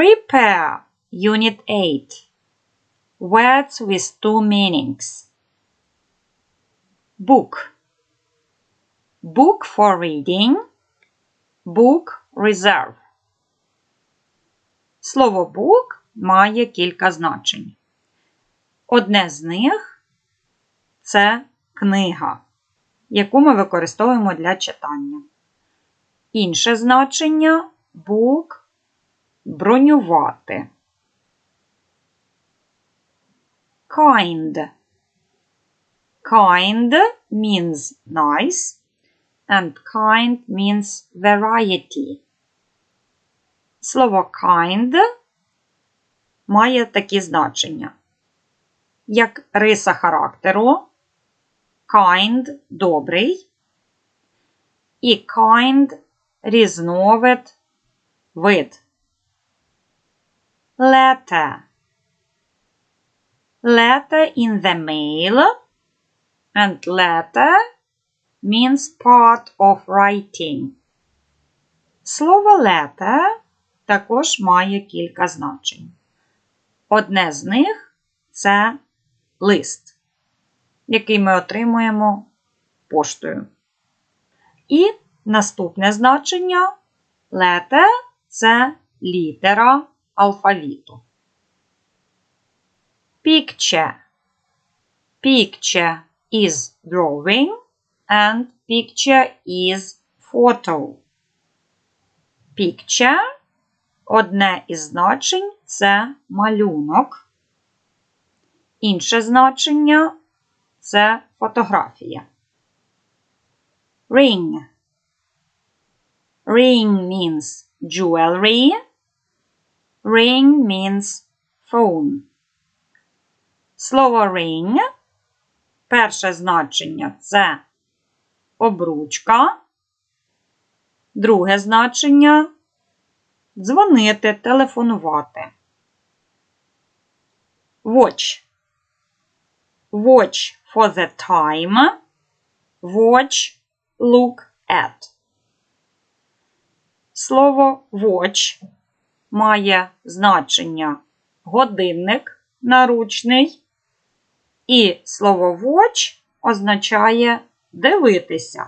Prepare Unit 8 Words with two meanings. Book. Book for reading. Book reserve. Слово book має кілька значень. Одне з них це книга, яку ми використовуємо для читання. Інше значення book бронювати. Kind. Kind means nice and kind means variety. Слово kind має такі значення, як риса характеру, kind добрий і kind різновид вид. Letter. Letter in the mail and letter means part of writing. Слово letter також має кілька значень. Одне з них це лист, який ми отримуємо поштою. І наступне значення letter – це літера алфавіту. Picture. Picture is drawing and picture is photo. Picture одне із значень це малюнок. Інше значення це фотографія. Ring. Ring means jewelry. Ring means phone. Слово ring. Перше значення це обручка. Друге значення дзвонити, телефонувати. Watch. Watch for the time. Watch look at. Слово watch має значення годинник наручний. І слово watch означає дивитися.